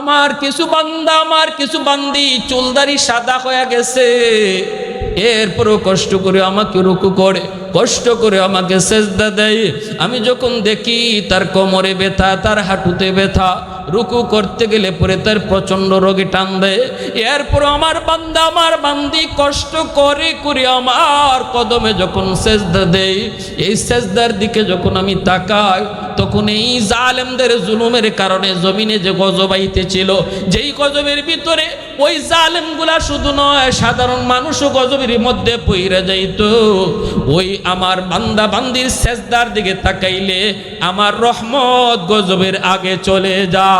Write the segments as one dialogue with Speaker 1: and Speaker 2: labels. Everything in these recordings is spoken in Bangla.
Speaker 1: আমার কিছু বান্দা, আমার কিছু বান্দি, চুলদারি সাদা হয়ে গেছে। এরপরও কষ্ট করে আমাকে রুকু করে, কষ্ট করে আমাকে সেজদা দেয়। আমি যখন দেখি তার কোমরে ব্যথা, তার হাঁটুতে ব্যথা, রুকু করতে গেলে পরে তার প্রচণ্ড রোগে টান দেয়। এরপর আমার বান্দা, আমার বান্দি কষ্ট করে করে আমার কদমে যখন সেজদা দেয়, এই সেজদার দিকে যখন আমি তাকাই তখন এই জালেমদের জুলুমের কারণে জমিনে যে গজব আইতেছিল, যেই গজবের ভিতরে ওই জালেমগুলা শুধু নয়, সাধারণ মানুষও গজবের মধ্যে পইরা যাইত। ওই আমার বান্দা বান্দির সেজদার দিকে তাকাইলে আমার রহমত গজবের আগে চলে যা।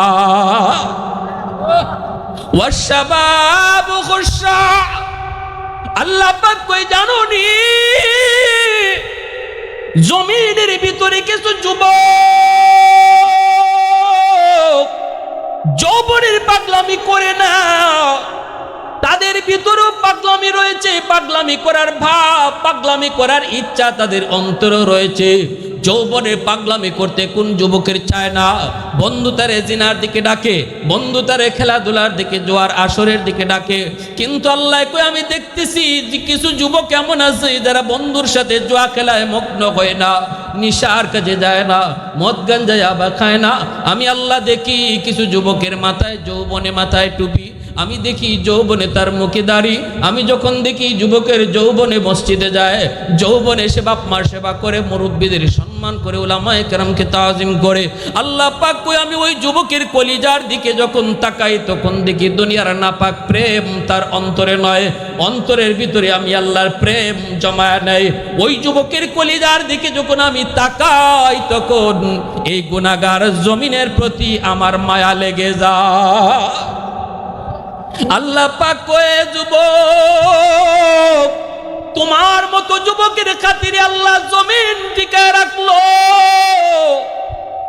Speaker 1: আল্লাহ কই জানো নি জমিনের ভিতরে কিছু যুব যৌবনের পাগলামি করে না। তাদের ভিতরেও পাগলামি রয়েছে, পাগলামি করার ভাব, পাগলামি করার ইচ্ছা তাদের অন্তরও রয়েছে। যৌবনে পাগলামি করতে কোন যুবকের চায় না? বন্ধু তারে জিনার দিকে ডাকে, বন্ধু তারে খেলাধুলার দিকে, জোয়ার আসরের দিকে ডাকে। কিন্তু আল্লাহ কই আমি দেখতেছি যে কিছু যুবক এমন আছে যারা বন্ধুর সাথে জোয়া খেলায় মগ্ন হয় না, নিশার কাজে যায় না, মদ গাঞ্জায় আবার খায় না। আমি আল্লাহ দেখি কিছু যুবকের মাথায়, যৌবনে মাথায় টুপি আমি দেখি যৌবনে তার মুখে দাঁড়ি। আমি যখন দেখি যুবকের যৌবনে মসজিদে যায়, যৌবনে সে বাপ মার সেবা করে, মুরব্বীদের সম্মান করে ওলামায় কেরামকে তাজিম করে। আল্লাহ পাক কই, আমি ওই যুবকের কলিজার দিকে যখন তাকাই, তখন দেখি দুনিয়ার নাপাক প্রেম তার অন্তরে নয়। অন্তরের ভিতরে আমি আল্লাহর প্রেম জমায় নেয় ওই যুবকের কলিজার দিকে যখন আমি তাকাই, তখন এই গুণাগার জমিনের প্রতি আমার মায়া লেগে যায়। আল্লাহ পাক কয়ে, যুবক, তোমার মতো যুবকের খাতিরে আল্লাহ জমিন টিকায় রাখল।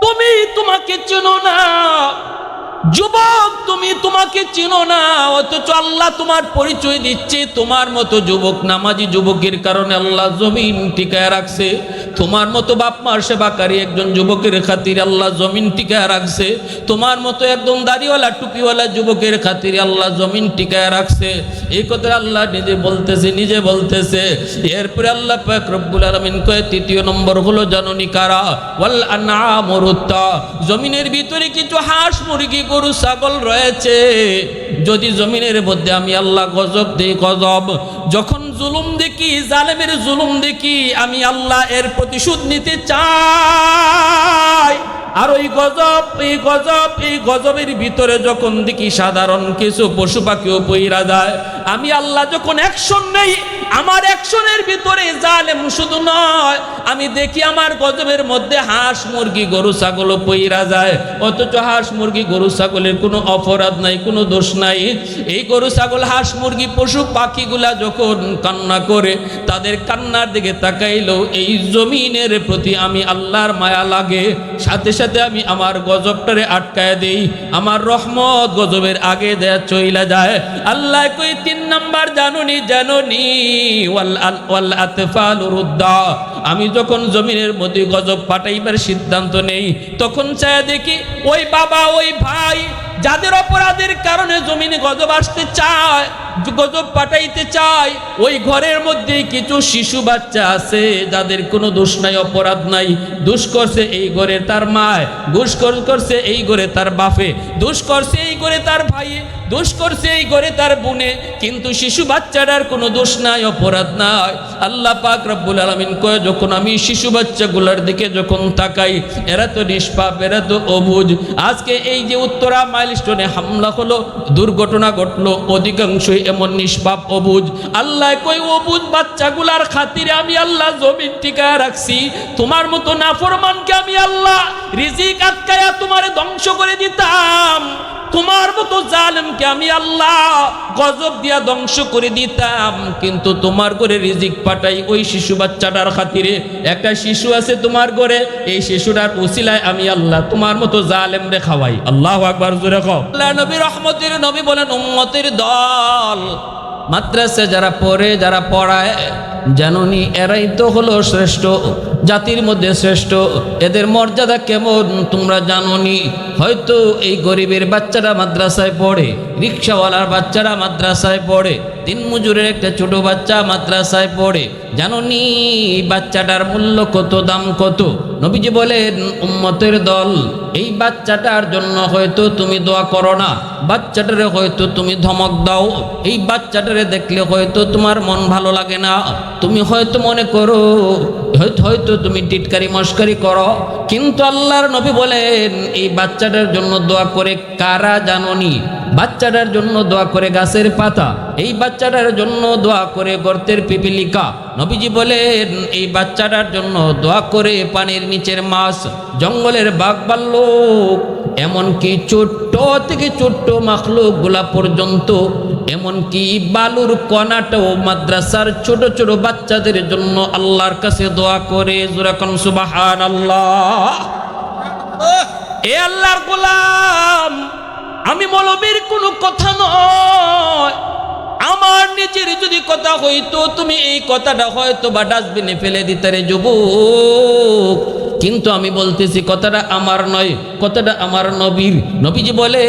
Speaker 1: তুমি তোমাকে চেনো না। যুবক, তুমি তোমাকে চিনো না, অথচ আল্লাহ তোমার পরিচয় দিচ্ছে। তোমার মতো যুবক, নামাজি যুবকের কারণে আল্লাহ জমিন টিকায় রাখছে। তোমার মতো বাপ মার সেবাকারী একজন যুবকের খাতিরে আল্লাহ জমিন টিকায় রাখছে। তোমার মতো একদম দাড়িওয়ালা, টুপিওয়ালা যুবকের খাতির আল্লাহ জমিন টিকায় রাখছে। এই কথা আল্লাহ নিজে বলতেছে নিজে বলতেছে। এরপরে আল্লাহ পাক রব্বুল আলামিন কয়ে, তৃতীয় নম্বর হলো, জাননি কারা? ওয়াল আনআমুরুত্তা। জমিনের ভিতরে কিছু হাঁস মুরগি গরু, ছাগল রয়েছে। যদি জমিনের মধ্যে আমি আল্লাহ গজব দিই, গজব। যখন জুলুম দেখি, জালেমের জুলুম দেখি, আমি আল্লাহ এর প্রতিশোধ নিতে চাই। আর ওই গজব, এই গজব, এই গজবের ভিতরে যখন দেখি সাধারণ কিছু পশু পাখিও বইরা যায়, আমি আল্লাহ যখন অ্যাকশন নেই, আমার অ্যাকশনের ভিতরে জালেম শুধু নয়, আমি দেখি আমার গজবের মধ্যে হাঁস মুরগি, গরু, ছাগলও পইরা যায়। অথচ হাঁস মুরগি, গরু, ছাগলের কোনো অপরাধ নাই, কোনো দোষ নাই। এই গরু, ছাগল, হাঁস মুরগি, পশু পাখিগুলা যখন কান্না করে, তাদের কান্নার দিকে তাকাইলো এই জমিনের প্রতি আমি আল্লাহর মায়া লাগে। সাথে সাথে আমি আমার গজবটারে আটকায় দেই, আমার রহমত গজবের আগে দেয়া চইলা যায়। আল্লাহ কই, তিন নাম্বার জানুনি জানুনি, ওয়াল আল- ওয়াল আতফালুর উদ্দা। আমি যখন জমিনের মধ্যে গজব পাঠাইবার সিদ্ধান্ত নেই, তখন চায় দেখি ওই বাবা, ওই ভাই যাদের অপরাধের কারণে জমিনে গজব আসতে চায়, গজব পাঠাইতে চায়, ওই ঘরের মধ্যেই কিছু শিশু বাচ্চা আছে যাদের কোনো দোষ নাই, অপরাধ নাই। দোষ করছে এই ঘরে তার মায় দোষ করছে এই ঘরে তার বাপে, দোষ করছে এই ঘরে তার ভাইয়ে, দোষ করছে এই ঘরে তার বোনে, কিন্তু শিশু বাচ্চাটার কোনো দোষ নাই, অপরাধ নাই। আল্লাহ পাক রব্বুল আলমিন কয় যখন আমি শিশু বাচ্চাগুলোর দিকে যখন তাকাই, এরা তো নিষ্পাপ, এরা তো অবুজ। আজকে এই যে উত্তরা মাইলস্টোনে হামলা হলো, দুর্ঘটনা ঘটলো, অধিকাংশই এমন নিষ্পাপ, অবুজ। আল্লাহ কই অবুজ বাচ্চাগুলার খাতিরে আমি আল্লাহ জমিন টিকায় রাখছি। তোমার মতো নাফরমানকে আমি আল্লাহ রিজিক আটকায়া তোমারে ধ্বংস করে দিতাম। তোমার মতো জালেমকে আমি আল্লাহ গজব দিয়া ধ্বংস করে দিতাম। কিন্তু তোমার করে রিজিক পাঠাই ওই শিশু বাচ্চাটার খাতিরে। একটা শিশু আছে তোমার ঘরে, এই শিশুটার উসিলায় আমি আল্লাহ তোমার মতো জালেম রে খাওয়াই। আল্লাহ আকবার, জোরে খাও আল্লাহ নবী রহমতের নবী বলেন, উম্মতের দল। মাদ্রাসা যারা পড়ে, যারা পড়ায় জানুনি, এরাই তো হলো শ্রেষ্ঠ, জাতির মধ্যে শ্রেষ্ঠ। এদের মর্যাদা কেমন, তোমরা জাননি? হয়তো এই গরিবের বাচ্চারা মাদ্রাসায় পড়ে, রিক্সাওয়ালার বাচ্চারা মাদ্রাসায় পড়ে দিন মজুরের একটা ছোট বাচ্চা মাদ্রাসায় পড়ে। জাননি, বাচ্চাটার মূল্য কত, দাম কত? নবীজি বলেন, উম্মতের দল, এই বাচ্চাটার জন্য হয়তো তুমি দোয়া করো না, বাচ্চাটারে হয়তো তুমি ধমক দাও, এই বাচ্চাটারে দেখলে হয়তো তোমার মন ভালো লাগে না, তুমি হয়তো মনে করো, হয়তো তুমি টিটকারি মস্কারি করো। কিন্তু আল্লাহর নবী বলেন, এই বাচ্চাটার জন্য দোয়া করে কারা জাননি? বাচ্চাটার জন্য দোয়া করে গাছের পাতা, এই বাচ্চাটার জন্য দোয়া করে গর্তের পিপিলিকা। নবীজি বলেন, এই বাচ্চাটার জন্য দোয়া করে পানির নিচের মাছ, জঙ্গলের বাঘ বাল্লোক এমনকি ছোট্ট থেকে ছোট্ট মাখলুকগুলা পর্যন্ত, এমনকি বালুর কণাটাও মাদ্রাসার ছোট ছোট বাচ্চাদের জন্য আল্লাহর কাছে দোয়া করে। জোরাকন সুবাহান আল্লাহ এ আল্লাহর গোলাম। আমি মলবের কোনো কথা নয়। আমার নিজের যদি কথা হইতো, তুমি এই কথাটা হয়তো বা ডাস্টবিনে ফেলে দিতে রে যুবক। কিন্তু আমি বলতেছি, কথাটা আমার নয়, কথাটা আমার নবীর। নবীজি বলে,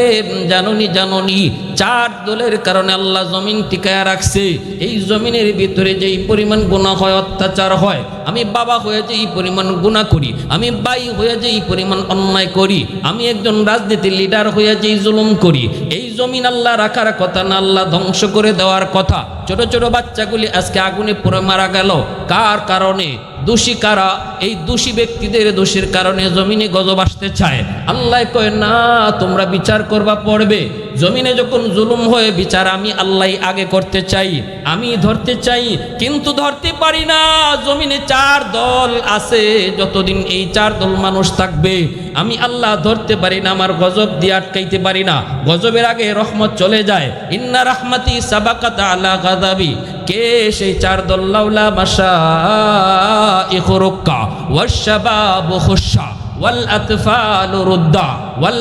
Speaker 1: জাননি জাননি, চার দলের কারণে আল্লাহ জমিন টিকায় রাখছে। এই জমিনের ভিতরে যেই পরিমাণ গুণা হয়, অত্যাচার হয়, আমি বাবা হয়ে যে এই পরিমাণ গুণা করি, আমি বাই হয়ে যে এই পরিমাণ অন্যায় করি, আমি একজন রাজনীতির লিডার হয়ে যেই জুলুম করি, এই জমিন আল্লাহ রাখার কথা না আল্লাহ ধ্বংস করে দেওয়ার কথা। ছোট ছোট বাচ্চাগুলি আজকে আগুনে পুরো মারা গেল। কার কারণে? দোষী কারা? এই দোষী ব্যক্তিদের দোষের কারণে জমিনে গজব আসতে চায়। আল্লাহ কয়, না, তোমরা বিচার করবা, পড়বে। জমিনে যখন জুলুম হয়ে বিচার আমি আল্লাহ আগে করতে চাই, আমি ধরতে চাই, কিন্তু ধরতে পারি না। জমিনে চার দল আছে, যতদিন এই চার দল মানুষ থাকবে, আমি আল্লাহ ধরতে পারি না, আমার গজব দিয়ে আটকাইতে পারি না। গজবের আগে রহমত চলে যায়। ইন্না রহমতি সাবাকাত আলা গাদাবি কে সেই চার দল? লাউলা মাসা ইখরুক্কা ওয়াশাবাবু খুশা ওয়াল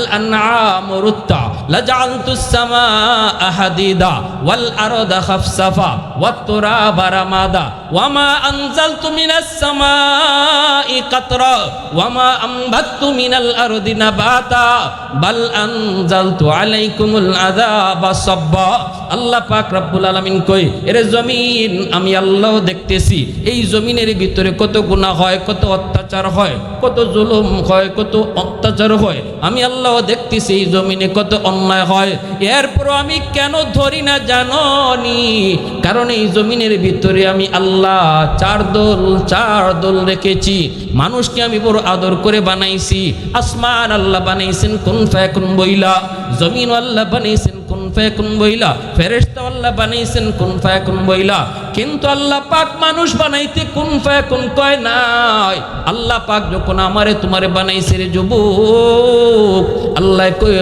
Speaker 1: আল্লাহ পাক রব্বুল কই জমিন আমি আল্লাহ দেখতেছি। এই জমিনের ভিতরে কত গুণা হয়, কত অত্যাচার হয়, কত জুলুম হয়, কত অত্যাচার হয়। আমি আল্লাহ দেখতেছি, এই জমিনে কত অন্যায় হয়। এরপর আমি কেন ধরি না জানি কারণ এই জমিনের ভিতরে আমি আল্লাহ চার দল চার দল রেখেছি। মানুষকে আমি বড় আদর করে বানাইছি। আসমান আল্লাহ বানাইছেন, কোন ফ্যাকুন বইলা। জমিন আল্লাহ বানাইছেন কোন বইলা আল্লাহ বানাইছেন, কোন বইলা। কিন্তু আল্লাহ পাক মানুষ কোন কয় নাই। আল্লাহ পাক যখন আমারে তোমারে বানাইছে রে আল্লাহ কই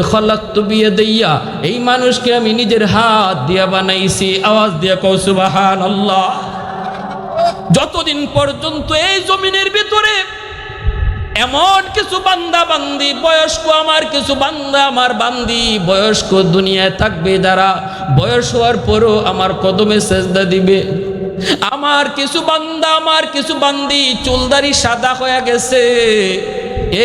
Speaker 1: এই মানুষকে আমি নিজের হাত দিয়া বানাইছি। আওয়াজ দিয়া কও সুবাহান আল্লাহ যতদিন পর্যন্ত এই জমিনের ভিতরে এমন কিছু বান্দা বান্দি, বয়স্ক আমার কিছু বান্দা আমার বান্দি, বয়স্ক দুনিয়ায় থাকবে যারা, বয়স হওয়ার পরও আমার কদমে সেজদা দিবে। আমার কিছু বান্দা, আমার কিছু বান্দি, চুলদারি সাদা হয়ে গেছে।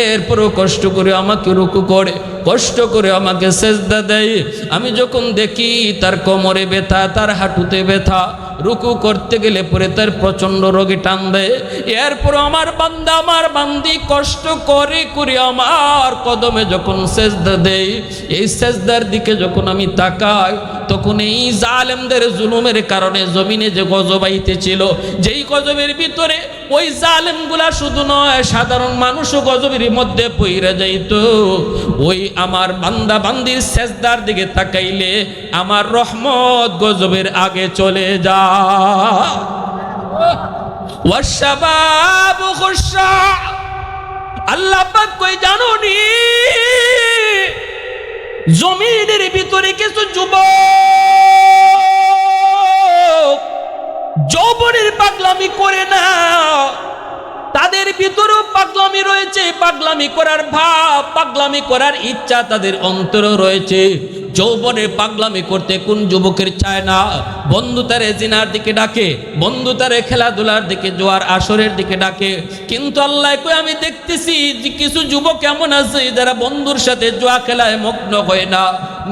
Speaker 1: এরপরও কষ্ট করে আমাকে রুকু করে, কষ্ট করে আমাকে সেজদা দেয়। আমি যখন দেখি তার কোমরে ব্যথা, তার হাঁটুতে ব্যথা রুকু করতে গেলে পরে তার প্রচণ্ড রোগী টান দেয় এরপর আমার বান্দা, আমার বান্দি কষ্ট করে করে আমার কদমে যখন সেজদা দেয় এই সেজদার দিকে যখন আমি তাকাই তখন এই জালেমদের জুলুমের কারণে জমিনে যে গজব আইতেছিল, যেই গজবের ভিতরে ওই জালেমগুলা শুধু নয়, সাধারণ মানুষও গজবের মধ্যে পইরা যাইত। ওই আমার বান্দা বান্দির সেজদার দিকে তাকাইলে আমার রহমত গজবের আগে চলে যা আল্লাহ কই, জানো নি? জমিনের ভিতরে কিছু যুব যৌবনের পাগলামি করে না। তাদের ভিতরেও পাগলামি রয়েছে, পাগলামি করার ভাব, পাগলামি করার ইচ্ছা তাদের অন্তরও রয়েছে। যৌবনে পাগলামি করতে কোন যুবকের চায় না। বন্ধু তারে জিনার দিকে ডাকে, বন্ধু তারে খেলাধুলার দিকে, জোয়ার আসরের দিকে ডাকে। কিন্তু আল্লাহ কই আমি দেখতেছি যে কিছু যুবক এমন আছে যারা বন্ধুর সাথে জোয়া খেলায় মগ্ন হয় না,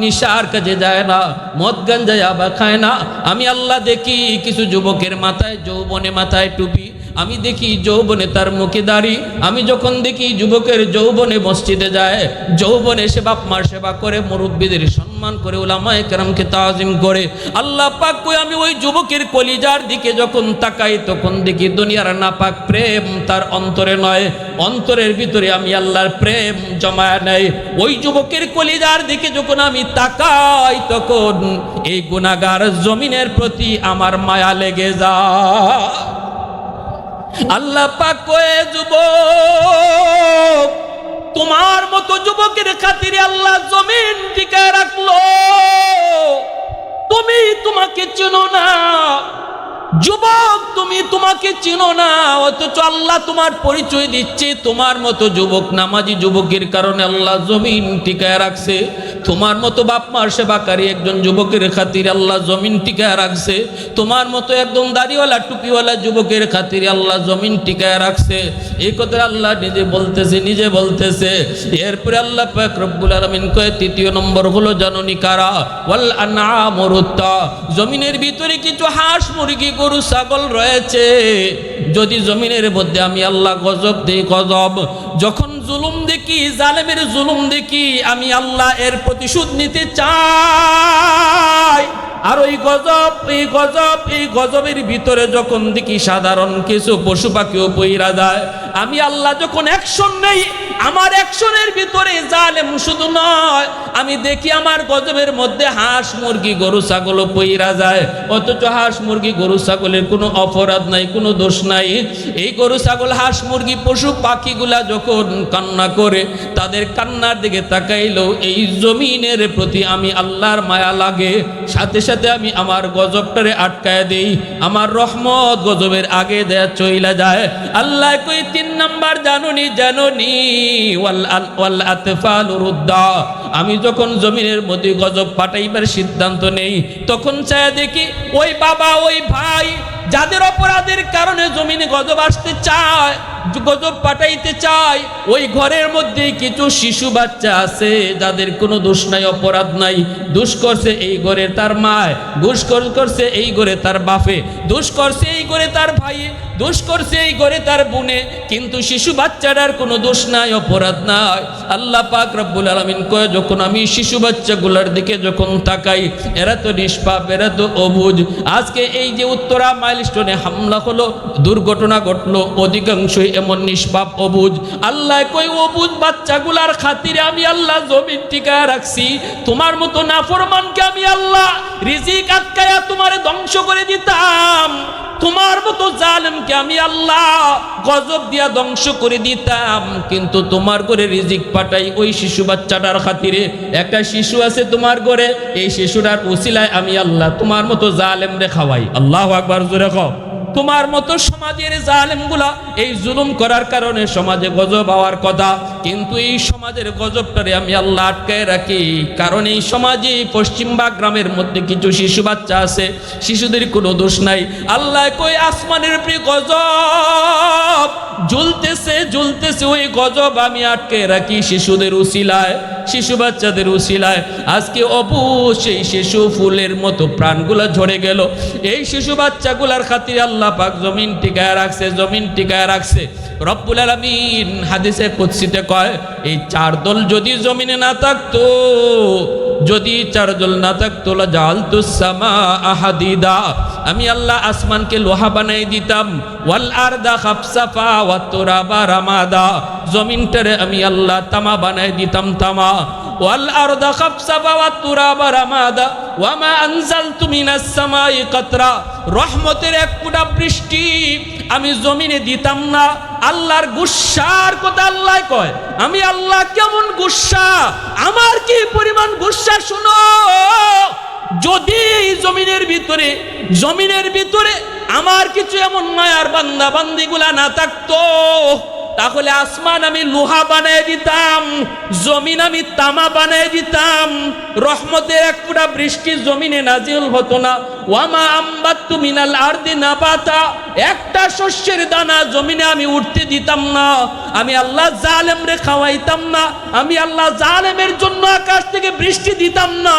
Speaker 1: নিশার কাজে যায় না, মদ গাঞ্জায় আবার খায় না। আমি আল্লাহ দেখি কিছু যুবকের মাথায়, যৌবনে মাথায় টুপি আমি দেখি যৌবনে তার মুখে দাঁড়ি। আমি যখন দেখি যুবকের যৌবনে মসজিদে যায়, যৌবনে সে বাপ মার সেবা করে, মুরব্বীদের সম্মান করে ওলামায় কেরামকে তাজিম করে। আল্লাহ পাক কই, আমি ওই যুবকের কলিজার দিকে যখন তাকাই, তখন দেখি দুনিয়ার নাপাক প্রেম তার অন্তরে নয়। অন্তরের ভিতরে আমি আল্লাহর প্রেম জমায় নেয় ওই যুবকের কলিজার দিকে যখন আমি তাকাই, তখন এই গুণাগার জমিনের প্রতি আমার মায়া লেগে যায়। আল্লাহ কয়ে, যুবক, তোমার মতো যুবকের খাতিরে আল্লাহ জমিন টিকায় রাখল। তুমি তোমাকে চেনো না। যুবক, তুমি তোমাকে চিনো না, অথচ আল্লাহ তোমার পরিচয় দিচ্ছে। তোমার মতো যুবক, নামাজি যুবকের কারণে আল্লাহ জমিন টিকায় রাখছে। তোমার মতো বাপ মার সেবাকারী একজন যুবকের খাতিরে আল্লাহ জমিন টিকায় রাখছে। তোমার মতো একদম দাড়িওয়ালা, টুপিওয়ালা যুবকের খাতির আল্লাহ জমিন টিকায় রাখছে। এই কথা আল্লাহ নিজে বলতেছে নিজে বলতেছে। এরপরে আল্লাহ পাক রব্বুল আলামিন কয়ে, তৃতীয় নম্বর হলো জননী কারা ওয়াল আনআমুরুত্তা। জমিনের ভিতরে কিছু হাঁস মুরগি গরু, ছাগল রয়েছে। যদি জমিনের মধ্যে আমি আল্লাহ গজব দেই, গজব। যখন জুলুম দেখি, জালেমের জুলুম দেখি, আমি আল্লাহ এর প্রতিশোধ নিতে চাই। আর ওই গজব, এই গজব, এই গজবের ভিতরে যখন দেখি সাধারণ কিছু পশু পাখিও পইরা যায়, আমি আল্লাহ যখন অ্যাকশন নেই আমার অ্যাকশনের ভিতরে জালেম শুধু নয়, আমি দেখি আমার গজবের মধ্যে হাঁস মুরগি, গরু ছাগলও পইরা যায়। অথচ হাঁস মুরগি, গরু, ছাগলের কোনো অপরাধ নাই, কোনো দোষ নাই। এই গরু, ছাগল, হাঁস মুরগি, পশু, পাখিগুলা যখন কান্না করে, তাদের কান্নার দিকে তাকাইলেও এই জমিনের প্রতি আমি আল্লাহর মায়া লাগে। সাথে সাথে আমি আমার গজবটারে আটকায় দেই, আমার রহমত গজবের আগে দেয়া চইলা যায়। আল্লাহ কই, তিন নাম্বার জানুনি জানুনি। আমি যখন জমিনের মধ্যে গজব পাঠাইবার সিদ্ধান্ত নেই, তখন চায় দেখি ওই বাবা, ওই ভাই যাদের অপরাধের কারণে জমিনে গজব আসতে চায়, গজব পাঠাইতে চায়, ওই ঘরের মধ্যে কিছু শিশু বাচ্চা আছে, যাদের কোনো দোষ নাই, অপরাধ নাই। দোষ করছে এই ঘরে তার মায়, দোষ করছে এই ঘরে তার বাপে, দোষ করছে এই ঘরে তার ভাই দোষ করছে এই ঘরে তার বোনে। কিন্তু শিশু বাচ্চাটার কোনো দোষ নাই, অপরাধ নাই। আল্লাহ পাক রব্বুল আলমিন কয়, যখন আমি শিশু বাচ্চাগুলোর দিকে যখন তাকাই, এরা তো নিষ্পাপ, এরা তো অবুজ। আজকে এই যে উত্তরা মাইলস্টোনে হামলা হলো, দুর্ঘটনা ঘটলো, অধিকাংশই এমন নিষ্পাপ অবুজ। আল্লাহ কই অবুজ বাচ্চাগুলার খাতিরে আমি আল্লাহ জমিন টিকা রাখছি। তোমার মতো নাফরমানকে আমি আল্লাহ রিজিক আটকায়া তোমারে ধ্বংস করে দিতাম। তোমার মতো জালেমকে আমি আল্লাহ গজব দিয়া ধ্বংস করে দিতাম। কিন্তু তোমার ঘরে রিজিক পাঠাই ওই শিশু বাচ্চাটার খাতিরে। একটা শিশু আছে তোমার ঘরে, এই শিশুটার উসিলায় আমি আল্লাহ তোমার মতো জালেম রে খাওয়াই। আল্লাহ আকবার, জোরে খাও তোমার মতো সমাজের জালেমগুলা এই জুলুম করার কারণে সমাজে গজব হওয়ার কথা। কিন্তু এই সমাজের গজবটারে আমি আল্লাহ আটকায় রাখি। কারণ এই সমাজে পশ্চিমবা গ্রামের মধ্যে কিছু শিশু বাচ্চা আছে, শিশুদের কোনো দোষ নাই। আল্লাহ কই আসমানের প্রিয় গজব, জ্বলতেছে জ্বলতেছে, ওই গজব আমি আটকে রাখি শিশুদের উসিলায়। শিশু বাচ্চাদের উশিলায়। আজকে অপু সেই শিশু ফুলের মতো প্রাণগুলো ঝরে গেল। এই শিশু বাচ্চাগুলার খাতির আল্লাহ পাক জমিন টিকায় রাখছে, জমিন টিকায় রাখছে। রব্বুল আলমিন হাদিসে কুৎসিতে কয়, এই চার দল যদি জমিনে না থাকতো যদি চার দল না থাকতো জাল তুসামা আহাদিদা। আমি আল্লাহ আসমানকে লোহা বানাই দিতাম। ওয়াল আরদা খাফসাফা ওয়া তুরাবা রামাদা। জমিনটারে আমি আল্লাহ তামা বানাই দিতাম তামা। ওয়াল আরদা খাফসাফা ওয়া তুরাবা রামাদা। ওয়া মা আনজালতু মিনাস সামাই কাতরা। রহমতের এক ফুটা বৃষ্টি আমি জমিনে দিতাম না। আল্লাহর গুসার কথা আল্লাহ কয়। আমি আল্লাহ কেমন গুসা? আমার কি পরিমাণ গুসা শুনো? যদি জমিনের ভিতরে জমিনের ভিতরে আমার কিছু এমন মায়ার বান্দা বান্দিগুলা না থাকতো তাহলে আসমান আমি লোহা বানিয়ে দিতাম, জমিন আমি তামা বানিয়ে দিতাম। রহমতের এক পুরা বৃষ্টি জমিনে নাজিল হতো না। ওয়ামা আম্বাত্তু মিনাল আরদি না পাতা একটা শস্যের দানা জমিনে আমি উঠতে দিতাম না। আমি আল্লাহ জালেম রে খাওয়াইতাম না। আমি আল্লাহ জালেমের জন্য আকাশ থেকে বৃষ্টি দিতাম না।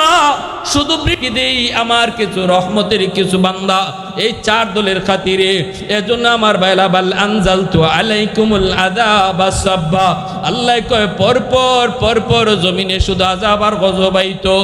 Speaker 1: শুধু বৃষ্টি দেই আমার কিছু রহমতের কিছু বান্দা এই চার দলের খাতিরে, এজন্য আমার বাইলা বাল আনজাল তু আলাইকুমুল আযাব সাব্বা। আল্লাহ কয়, পরপর পরপর জমিনে শুধু আযাব আর গজব আইতো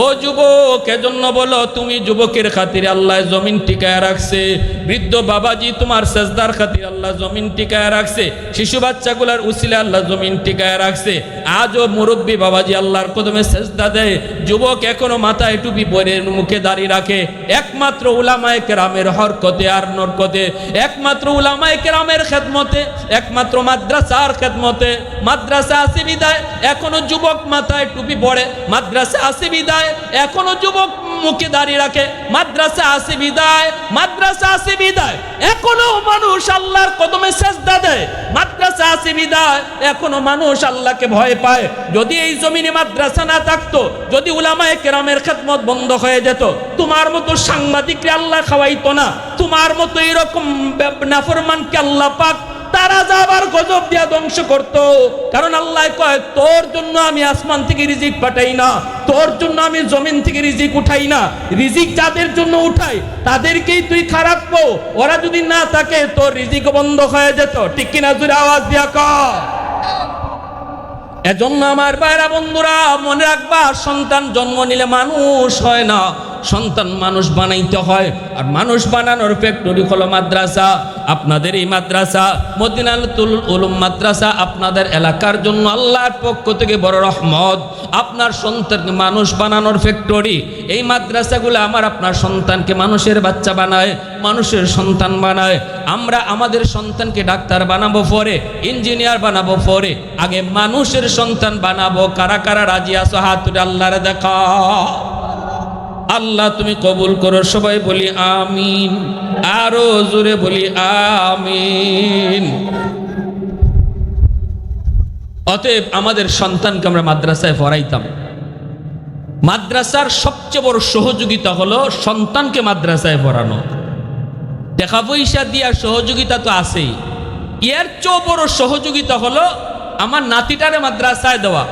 Speaker 1: ও যুবক, এজন্য বলো, তুমি যুবকের খাতিরে আল্লাহ জমিন টিকায় রাখছে। বৃদ্ধ বাবাজি, তোমার সেজদার খাতির আল্লাহ জমিন টিকায় রাখছে। শিশু বাচ্চাগুলার উসিলে আল্লাহ জমিন টিকায় রাখছে। আজও মুরব্বী বাবাজি আল্লাহর কদমে সেজদা দেয়। যুবক এখনও মাথায় টুপি পরে মুখে দাঁড়িয়ে রাখে। একমাত্র উলামায়ে কেরামের হরকতে আর নরকতে, একমাত্র উলামায়ে কেরামের খেদমতে, একমাত্র মাদ্রাসার খেদমতে। মাদ্রাসা আছে বিদায়, এখনও যুবক মাথায় টুপি পরে মাদ্রাসা আছে বিদায়, এখনও যুবক মুখে দাঁড়িয়ে রাখে। মাদ্রাসা আছে বিদায়, মাদ্রাসা আছে বিদায়, এখনও মানুষ আল্লাহর কদমে সেজদা দেয়। মাদ্রাসা আছে বিদায়, এখনও মানুষ আল্লাহকে ভয় পায়। যদি এই জমিনে মাদ্রাসা না থাকতো, যদি উলামায়ে কেরামের খেদমত বন্ধ হয়ে যেত, তোমার মতো সাংবাদিকরে আল্লাহ খাওয়াইতো না। তোমার মতো এরকম নাফরমানকে আল্লাহ পাক তারা যাবার গজব দিয়া ধ্বংস করত। কারণ আল্লাহ কয়, তোর জন্য আমি আসমান থেকে রিজিক পাঠাই না। তোর জন্য আমি জমিন থেকে রিজিক উঠাই না। রিজিক যাদের জন্য উঠাই, তাদেরকেই তুই খারাপ পো ওরা যদি না থাকে, তোর রিজিক বন্ধ হয়ে যেত। ঠিক কিনা জুড়ে আওয়াজ দিয়া কর এজন্য আমার বাইরা বন্ধুরা, মনে রাখবা, সন্তান জন্ম নিলে মানুষ হয় না। সন্তান মানুষ বানাইতে হয়। আর মানুষ বানানোর ফ্যাক্টরি হলো মাদ্রাসা। আপনাদের এই মাদ্রাসা মদিনাতুল উলুম মাদ্রাসা আপনাদের এলাকার জন্য আল্লাহর পক্ষ থেকে বড় রহমত। আপনার সন্তানকে মানুষ বানানোর ফ্যাক্টরি এই মাদ্রাসাগুলো আমার আপনার সন্তানকে মানুষের বাচ্চা বানায়, মানুষের সন্তান বানায়। আমরা আমাদের সন্তানকে ডাক্তার বানাবো পরে, ইঞ্জিনিয়ার বানাবো পরে, আগে মানুষের সন্তান বানাবো। কারা কারা রাজি আছো? হাত তুলে আল্লাহরে দেখা। আল্লাহ তুমি কবুল করো, সবাই বলি আমিন, আরও জোরে বলি আমিন। অতএব আমাদের সন্তানকে আমরা মাদ্রাসায় পড়াইতাম। মাদ্রাসার সবচেয়ে বড় সহযোগিতা হলো সন্তানকে মাদ্রাসায় পড়ানো। টাকা পয়সা দেওয়ার সহযোগিতা তো আছেই। এর চেয়েও বড় সহযোগিতা হলো আমার নাতিটারে মাদ্রাসায় দেওয়া,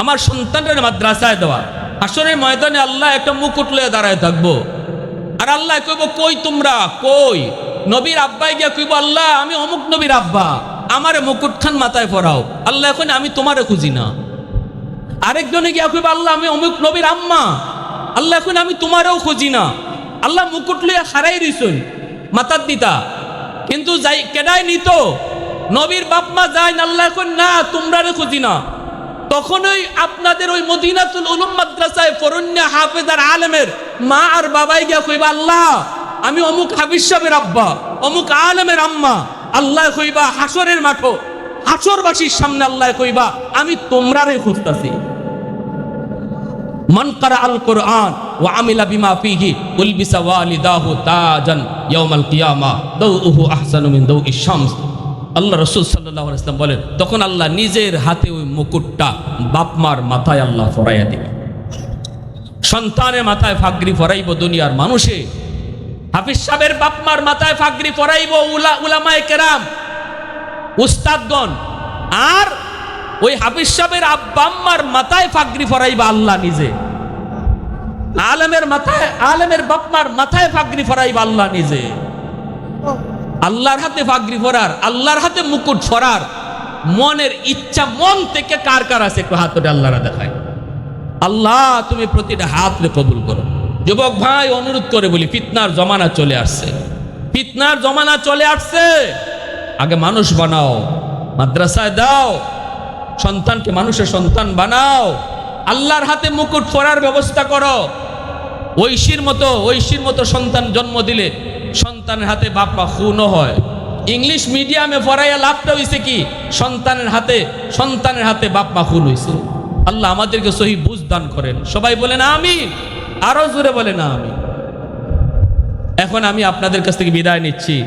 Speaker 1: আমার সন্তানের মাদ্রাসায় দেওয়া। আসলে ময়দানে আল্লাহ একটা মুকুট লয়ে দাঁড়ায় থাকব। আর আল্লাহ কইব, কই তোমরা? কই? নবীর আব্বাই গিয়া কইব, আল্লাহ, আমি অমুক নবীর আব্বা। আমারে মুকুট খান মাথায় পরাও। আল্লাহ এখন আমি তোমারে খুঁজি না। আরেকজনে গিয়া কইব, আল্লাহ, আমি অমুক নবীর আম্মা। আল্লাহ এখন আমি তোমারও খুঁজি না। আল্লাহ মুকুট লইয়া হারাই রইছুন মাতার দিতা। কিন্তু যাই, কেডাই নিত? নবীর বাপমা না আল্লাহ এখন না, তোমরারে খুঁজি না। তখন ওই আপনাদের ওই মদিনাতুল উলুম মাদ্রাসায় ফরন্যা হাফেজার আলেমের মা আর বাবাই গিয়া কইবা, আল্লাহ, আমি অমুক হাফিজ সাহেবের আব্বা, অমুক আলেমের আম্মা। আল্লাহ কইবা হাসরের মাঠো হাসরবাসীর সামনে আল্লাহ কইবা, আমি তোমরারে খুঁজতাছি। মান কারা আল কোরআন ও আমিলা বিমা ফিহি উলবিসা ওয়ালিদাহু তাজান ইয়াউমাল কিয়ামা দাউহু আহসানু মিন দাউই শামস। আল্লাহ রসুল সাল্লাল্লাহু আলাইহি ওয়াসাল্লাম বলেন, তখন আল্লাহ নিজের হাতে ওই মুকুটটা বাপমার মাথায় আল্লাহ ফরাইয়া দিবে। সন্তানের মাথায় ফাগরি ফরাইব দুনিয়ার মানুষে। হাফিজ সাহেবের বাপমার মাথায় ফাগরি ফরাইব উলা উলামায় কেরাম, উস্তাদগণ। আর ওই হাফিজ সাহেবের আব্বাম্মার মাথায় ফাগরি ফরাইবা আল্লাহ নিজে। আলেমের মাথায় আলেমের বাপমার মাথায় ফাগরি ফরাইবা আল্লাহ নিজে। আল্লাহর হাতে ফাগরি ফরার আল্লাহর হাতে মুকুট ফরার মনের ইচ্ছা মন থেকে কার কার আছে একটু হাত ধরে আল্লাহরা দেখায়। আল্লাহ, তুমি প্রতিটা হাত রে কবুল করো। যুবক ভাই, অনুরোধ করে বলি, ফিতনার জমানা চলে আসছে। ফিতনার জমানা চলে আসছে। আগে মানুষ বানাও, মাদ্রাসায় দাও, সন্তানকে মানুষের সন্তান বানাও। আল্লাহর হাতে মুকুট ফরার ব্যবস্থা করো। ঐশীর মতো ঐশীর মতো সন্তান জন্ম দিলে সন্তানের হাতে বাপ খুনও হয়। ইংলিশ মিডিয়ামে পড়াইয়া লাভটা হয়েছে কি? সন্তানের হাতে সন্তানের হাতে বাপ খুন হয়েছে আল্লাহ আমাদেরকে সহি বুঝ দান করেন। সবাই বলেন আমি আরও জোরে বলেন আমি এখন আমি আপনাদের কাছ থেকে বিদায় নিচ্ছি।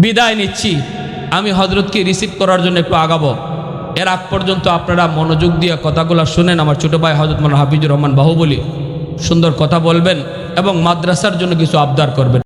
Speaker 1: বিদায় নিচ্ছি। আমি হজরতকে রিসিভ করার জন্য একটু আগাবো। এর আগ পর্যন্ত আপনারা মনোযোগ দিয়ে কথাগুলো শুনেন। আমার ছোট ভাই হজরত মান হাফিজুর রহমান বাহুবলী। সুন্দর কথা বলবেন এবং মাদ্রাসার জন্য কিছু আবদার করবেন।